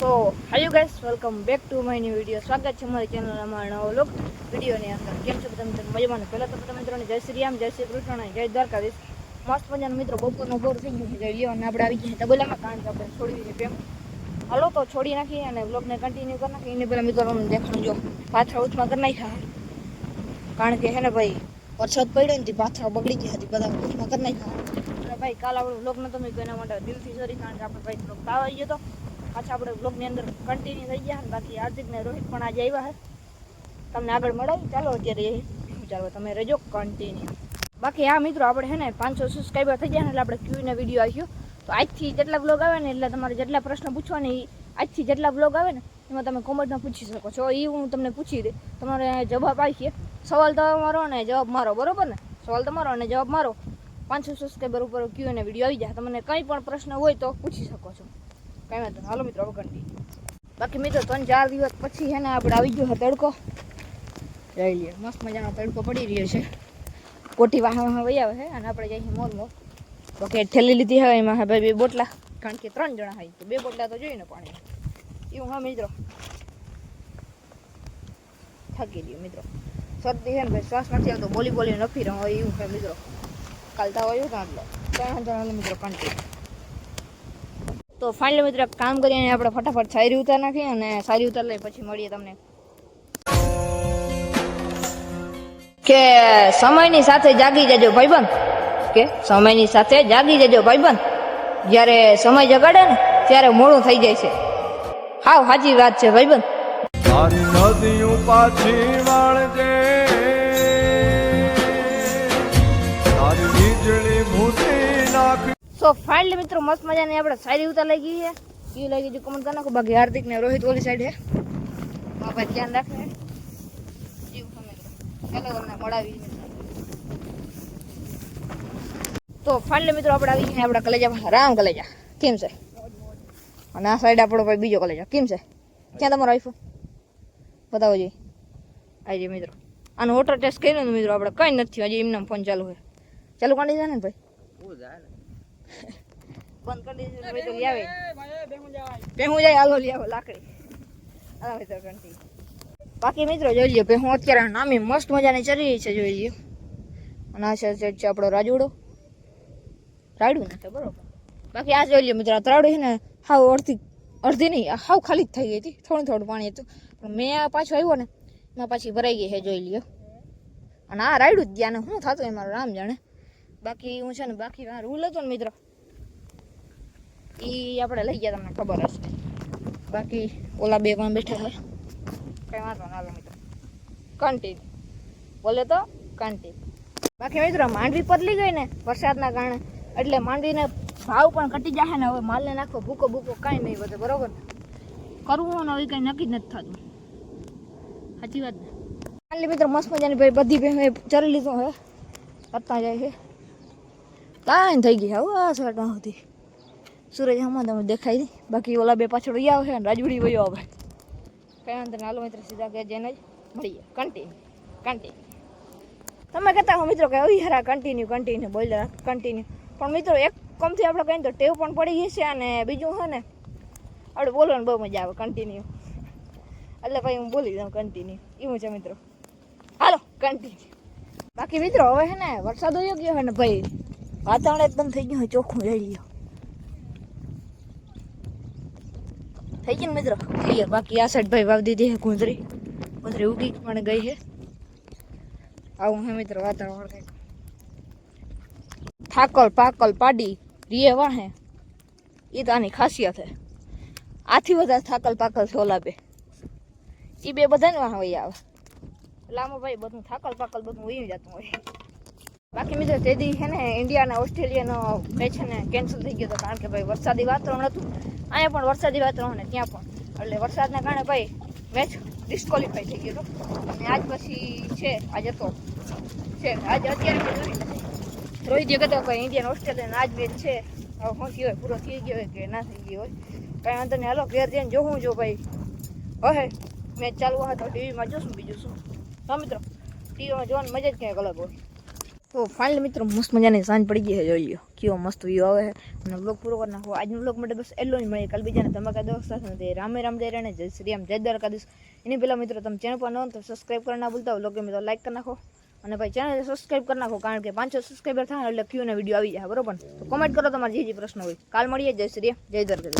તો hi you guys welcome back to my new video સ્વાગત છે મારી ચેનલ અમારા નવો લોક વિડીયોની અંદર કેમ છો બધા મિત્રો મજામાં પહેલાં તો બધા મિત્રોને જય શ્રી રામ જય શ્રી કૃષ્ણ જય દ્વારકાધીશ મસ્ત મજાનો મિત્રો બપોરનો બોર થઈ ગયું છે. જઈ અને આપણે આવી ગયા તબેલામાં. કારણ કે આપણે છોડી દીધી પ્રેમ હાલો તો છોડી નાખીએ અને બ્લોગને કન્ટિન્યુ કરી નાખીએ. એને પહેલાં મિત્રો તમને દેખાડું જો. પાથરા ઉથમાં કરી નાખ્યા કારણ કે હે ને ભાઈ, વરસાદ પડ્યો ને પાથરા બગડી ગયા હતી બધા ઉથમાં કરી નાખ્યા ભાઈ, કાલ આપણો બ્લોગ નતો મેં એના માટે દિલથી સોરી કારણ કે આપણે ભાઈ બ્લોગ તાવ આવી ગયો હતો પાછા આપણે બ્લોગની અંદર કન્ટિન્યુ થઈ ગયા અને બાકી હાર્દિક ને રોહિત પણ આજે આવ્યા છે. તમને આગળ મળાવી ચાલો અત્યારે ચાલો, તમે રજો કન્ટિન્યુ બાકી આ મિત્રો, આપણે છે ને પાંચસો સબસ્ક્રાઈબર થઈ ગયા ને એટલે આપણે ક્યુને વીડિયો આવ્યો તો આજથી જેટલા બ્લોગ આવે ને એટલે તમારે જેટલા પ્રશ્ન પૂછવાના એ આજથી જેટલા બ્લોગ આવે ને એમાં તમે કોમેન્ટમાં પૂછી શકો છો. એ હું તમને પૂછી દે. તમારે જવાબ આપીએ સવાલ તમારો ને જવાબ મારો, બરાબર ને? સવાલ તમારો અને જવાબ મારો. પાંચસો સબસ્ક્રાઈબર ઉપર ક્યુને વીડિયો આવી જાય. તમને કંઈ પણ પ્રશ્ન હોય તો પૂછી શકો છો. કંઈ વાંધો. હાલો મિત્રો કન્ટિન્યુ બાકી મિત્રો, ત્રણ ચાર દિવસ પછી છે ને આપણે આવી ગયો તડકો. જઈ લઈએ. મસ્ત મજાનો તડકો પડી રહ્યો છે. કોટી વાહ વાહ વહી આવે છે અને આપણે જઈએ મોલ મોલ ઓકે ઠેલી લીધી હવે એમાં હવે બે બોટલા. કારણ કે ત્રણ જણા હોય તો બે બોટલા તો જોઈએ ને પાણી એવું હા મિત્રો. થાકી ગયો મિત્રો. શરદી છે ને ભાઈ, શ્વાસ નથી આવતો. બોલી બોલી નફી રહ્યો એવું છે મિત્રો. કાલતા હોય કાં આટલો. ત્રણ જણા મિત્રો કન્ટિન્યુ તો ફાઇનલ મિત્રો કામ કરીને આપણે ફટાફટ સારી ઉતાર નાખીએ અને સારી ઉતાર લઈ પછી મળીએ તમને. કે સમયની સાથે જાગી જજો ભાઈબંધ. કે સમયની સાથે જાગી જજો ભાઈબંધ. જ્યારે સમય જગાડે ને ત્યારે મોડું થઈ જાય છે. હાવ સાચી વાત છે ભાઈબંધ. પાછી વાળજે. નાખ ફાઇલ મિત્રો, મસ્ત મજાની આપણે સારી ઉતાર લઈ ગઈ છે. એ લઈ ગઈ કમેન્ટ કરી બાકી હાર્દિક ને રોહિત ઓલી સાઈડ હે. બાપા ધ્યાન રાખે. જીવ ચાલો મળાવી તો ફાઇનલી મિત્રો, આપણે આવી ગયા આપણા કલેજા રામ કલેજા. કેમ છે? અને આ સાઈડ આપણો ભાઈ બીજો કલેજા. કેમ છે? ક્યાં તમારો આઈફોન બતાવો જોઈએ આવી મિત્રો. આનો વોટર ટેસ્ટ કર્યો ને મિત્રો આપણે. કંઈ નથી હજી એમને ફોન ચાલુ છે. ચાલુ કાઢી જાય ને ભાઈ? બંધ કરી દીધું ભાઈ તો લઈ આવે. પેહું જાય હાલો લઈ આવો લાકડી. હાલો મિત્રો ઘંટી. બાકી મિત્રો જોઈ લ્યો હું અત્યારે નામી મસ્ત મજાની ચરી છે જોઈ લ્યો. અને આ છે છે આપણો રાજુડો. રાયડું નથી બરોબર. બાકી આ જોઈ લ્યો મિત્રો આ ત્રાડું છે ને હાવ અડધી અડધી નહીં હાવ ખાલી જ થઈ ગઈ હતી. થોડું થોડું પાણી હતું. પણ મેં પાછો આવ્યો ને એમાં પાછી ભરાઈ ગઈ છે જોઈ લ્યો. અને આ રાયડું જ ગયા ને શું થતું એ મારું રામ જાણે? બાકી હું છે ને બાકી આ રૂલ હતો ને મિત્રો એ આપણે લઈ ગયા તમને ખબર હશે. બાકી ઓલા બે પણ બેઠા છે કઈ વાંધો ના હાલો મિત્રો. કન્ટિન્યુ બોલે તો કન્ટિન્યુ બાકી મિત્રો, માંડવી પતલી ગઈ ને વરસાદના કારણે, એટલે માંડવીને ભાવ પણ ઘટી જશે ને હવે માલને નાખો, ભૂકો ભૂકો કાંઈ નહીં વધે, બરોબર? ને કરવું ને હવે કંઈ નક્કી જ નથી થતું. સાચી વાત ને? ખાલી મિત્રો, મસ્ત મજાની ભાઈ, બધી ભાઈ ચરી લીધું હે. કરતા જાય છે કાંઈ થઈ ગઈ. હવે આ સાટા હતી. સૂરજ હમણાં તમે દેખાય નહીં. બાકી ઓલા બે પાછળ ગયા છે ને રાજુડી વયો આવે. કઈ નહીં. હાલો મિત્ર, સીધા કે જઈને જ મળીએ. કન્ટિન્યુ કન્ટિન્યુ તમે કહેતા હો મિત્રો કે આવી હરા કન્ટિન્યુ કન્ટિન્યુ બોલ કન્ટિન્યુ પણ મિત્રો, એક કમથી આપણે કહીએ તો ટેવ પણ પડી ગઈ છે અને બીજું છે ને, આપણે બોલવાનું બહુ મજા આવે. કન્ટિન્યુ એટલે ભાઈ હું બોલી દઉં કન્ટિન્યુ એવું છે મિત્રો. હાલો કન્ટિન્યુ બાકી મિત્રો, હવે છે ને વરસાદ યોગ્ય ગયો છે ને ભાઈ વાતાવરણ એકદમ થઈ ગયું હોય ચોખ્ખું જઈ લ્યો થઈ ગયું ને મિત્રો ક્લિયર બાકી આ સાઈડ ભાઈ વાવ દીધી છે ગુંદરી ગુંદરી ઉગી પણ ગઈ છે આવું હે મિત્રો વાતાવરણ કંઈક થાકલ પાકલ પાડી રીએ વાહે એ તો આની ખાસિયત છે આથી વધારે થાકલ પાકલ છે ઓલા બે એ બે બધાને વાહ વહી આવે એટલે આમાં ભાઈ બધું થાકલ પાકલ બધું વહી જતું હોય બાકી મિત્રો તે દી છે ને ઇન્ડિયા અને ઓસ્ટ્રેલિયાનો મેચ છે ને કેન્સલ થઈ ગયો હતો કારણ કે ભાઈ વરસાદી વાતાવરણ હતું. અહીંયા પણ વરસાદી વાતાવરણ ત્યાં પણ. એટલે વરસાદના કારણે ભાઈ મેચ ડિસ્કોલિફાઈ થઈ ગયો હતો. અને આજ પછી છે, આજે તો છે, આજે અત્યારે રોહિત જગત ભાઈ ઇન્ડિયન ઓસ્ટ્રેલિયન આજ મેચ છે. હવે શું થયો હોય? પૂરો થઈ ગયો હોય કે ના થઈ ગયો હોય? કાંઈ વાંધો નહીં. હાલો, ઘેર જઈને જોવું જો ભાઈ. હવે મેચ ચાલુ હોય તો ટીવીમાં જોશું, બીજું શું? હા મિત્રો ટીવીમાં જોવાની મજા જ ક્યાંક અલગ હોય. તો ફાઇનલ મિત્રો મસ્ત મજાની સાંજ પડી ગઈ છે, જોઈ લો કેવો મસ્ત વ્યૂ આવે છે. અને બ્લોગ પૂરો કરી નાખો. આજનો બ્લોગ માટે બસ એટલો જ મળીએ. કાલ બીજાને ધમાકા દોસ્ત સાથે રામે રામ જય રાણે, જય શ્રી રામ, જય દ્વારકાધીશ. એની પહેલાં મિત્રો તમે ચેનલ પર ન તો સબસ્ક્રાઈબ કરવા ના ભૂલતા બ્લોગ ગમે તો લાઈક કરી નાખો. અને ભાઈ ચેનલ સબસ્ક્રાઈબ કરી નાખો, કારણ કે પાંચસો સબસ્ક્રાઈબર થાય એટલે ક્યુના વીડિયો આવી જાય. બરોબર? તો કોમેન્ટ કરો તમારે જે જે પ્રશ્ન હોય. કાલ મળીએ. જય શ્રી જય દ્વારકાધીશ.